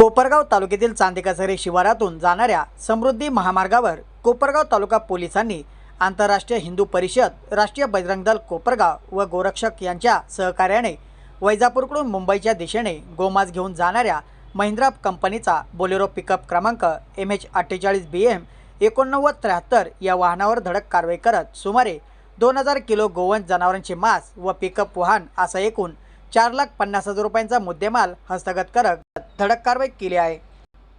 कोपरगाव तालुक्यातील चांदेकासरे शिवारातून जाणाऱ्या समृद्धी महामार्गावर कोपरगाव तालुका पोलिसांनी आंतरराष्ट्रीय हिंदू परिषद राष्ट्रीय बजरंग दल कोपरगाव व गोरक्षक यांच्या सहकार्याने वैजापूरकडून मुंबईच्या दिशेने गोमास घेऊन जाणाऱ्या महिंद्रा कंपनीचा बोलेरो पिकअप क्रमांक एम एच अठ्ठेचाळीस बी एम एकोणनव्वद त्र्याहत्तर या वाहनावर धडक कारवाई करत सुमारे दोन हजार किलो गोवंश जनावरांचे मांस व पिकअप वाहन असा एकूण चार लाख पन्नास हजार रुपयांचा मुद्देमाल हस्तगत करत धडक कारवाई केली आहे.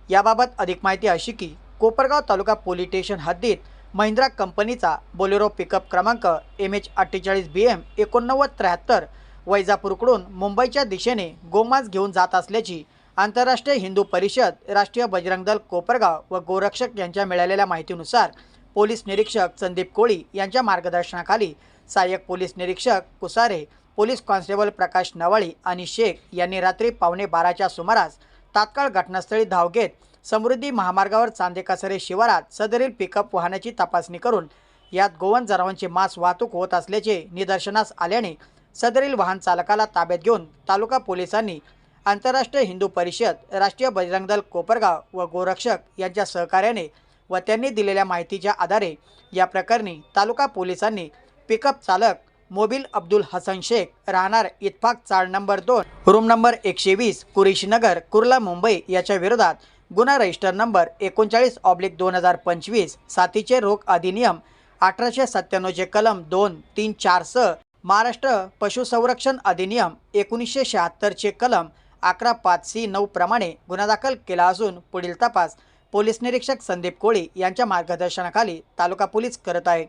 याबाबत अधिक माहिती अशी की कोपरगाव तालुका पोलीस स्टेशन हद्दीत महिंद्रा कंपनीचा बोलेरो पिकअप क्रमांक एम एच अठ्ठेचाळीस बी एम एकोणनव्वद त्र्याहत्तर वैजापूरकडून मुंबईच्या दिशेने गोमांस घेऊन जात असल्याची आंतरराष्ट्रीय हिंदू परिषद राष्ट्रीय बजरंग दल कोपरगाव व गोरक्षक यांच्या मिळालेल्या माहितीनुसार पोलीस निरीक्षक संदीप कोळी यांच्या मार्गदर्शनाखाली सहाय्यक पोलीस निरीक्षक कुसारे पोलीस कॉन्स्टेबल प्रकाश नवाळी आणि शेख यांनी रात्री पावणे बाराच्या सुमारास तात्काळ घटनास्थळी धाव घेत समृद्धी महामार्गावर चांदेकासरे शिवारात सदरील पिकअप वाहनाची तपासणी करून यात गोवन जनावरांची मांस वाहतूक होत असल्याचे निदर्शनास आल्याने सदरील वाहन चालकाला ताब्यात घेऊन तालुका पोलिसांनी आंतरराष्ट्रीय हिंदू परिषद राष्ट्रीय बजरंग दल कोपरगाव व गोरक्षक यांच्या सहकार्याने व त्यांनी दिलेल्या माहितीच्या आधारे या प्रकरणी तालुका पोलिसांनी पिकअप चालक मोबिल अब्दुल हसन शेख राहणार इतफाक चाळ नंबर दोन. रूम नंबर एकशे वीस कुरेशीनगर कुर्ला मुंबई याच्या विरोधात गुन्हा रजिस्टर नंबर एकोणचाळीस ऑब्लिक दोन हजार पंचवीस साथीचे रोग अधिनियम अठराशे सत्त्याण्णवचे कलम दोन तीन चार स महाराष्ट्र पशुसंरक्षण अधिनियम एकोणीसशे शहात्तरचे कलम अकरा पाच सी नऊ प्रमाणे गुन्हा दाखल केला असून पुढील तपास पोलीस निरीक्षक संदीप कोळी यांच्या मार्गदर्शनाखाली तालुका पोलीस करत आहे.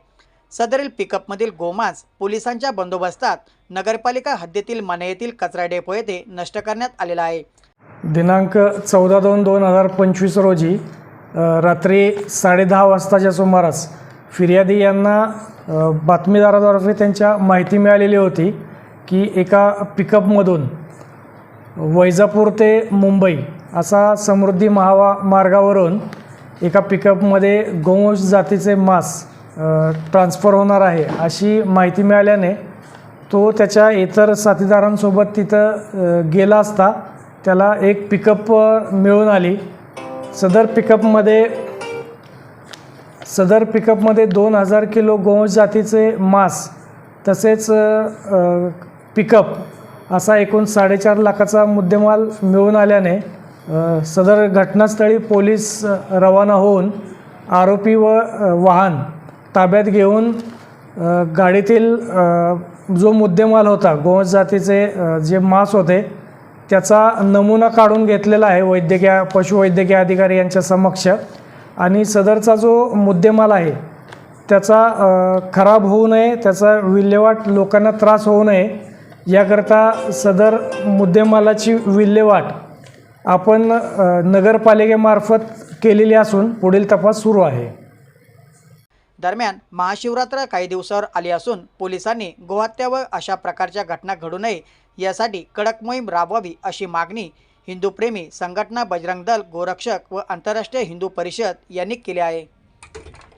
सदरील पिकअपमधील गोमांस पोलिसांच्या बंदोबस्तात नगरपालिका हद्दीतील मने येथील कचरा डेपो येथे नष्ट करण्यात आलेला आहे. दिनांक चौदा दोन दोन हजार पंचवीस रोजी रात्री साडेदहा वाजताच्या सुमारास फिर्यादी यांना बातमीदाराद्वारे त्यांच्या माहिती मिळालेली होती की एका पिकअपमधून वैजापूर ते मुंबई असा समृद्धी महावा मार्गावरून एका पिकअपमध्ये गोवंश जातीचे मांस ट्रान्सफर होणार आहे अशी माहिती मिळाल्याने तो त्याच्या इतर साथीदारांसोबत तिथं गेला असता त्याला एक पिकअप मिळून आली. सदर पिकअपमध्ये सदर पिकअपमध्ये दोन हजार किलो गोवंश जातीचे मांस तसेच पिकअप असा एकूण साडेचार लाखाचा मुद्देमाल मिळून आल्याने सदर घटनास्थळी पोलीस रवाना होऊन आरोपी व वाहन ताब्यात घेऊन गाडीतील जो मुद्देमाल होता गोवंश जातीचे जे मांस होते त्याचा नमुना काढून घेतलेला आहे वैद्यकीय पशुवैद्यकीय अधिकारी यांच्या समक्ष. आणि सदरचा जो मुद्देमाल आहे त्याचा खराब होऊ नये त्याचा विल्हेवाट लोकांना त्रास होऊ नये याकरता सदर मुद्देमालाची विल्हेवाट आपण नगरपालिकेमार्फत केलेली असून पुढील तपास सुरू आहे. दरम्यान महाशिवरात्र काही दिवसावर आली असून पोलिसांनी गोहत्या व अशा प्रकारच्या घटना घडू नये यासाठी कडक मोहीम राबवावी अशी मागणी हिंदूप्रेमी संघटना बजरंग दल गोरक्षक व आंतरराष्ट्रीय हिंदू परिषद यांनी केली आहे.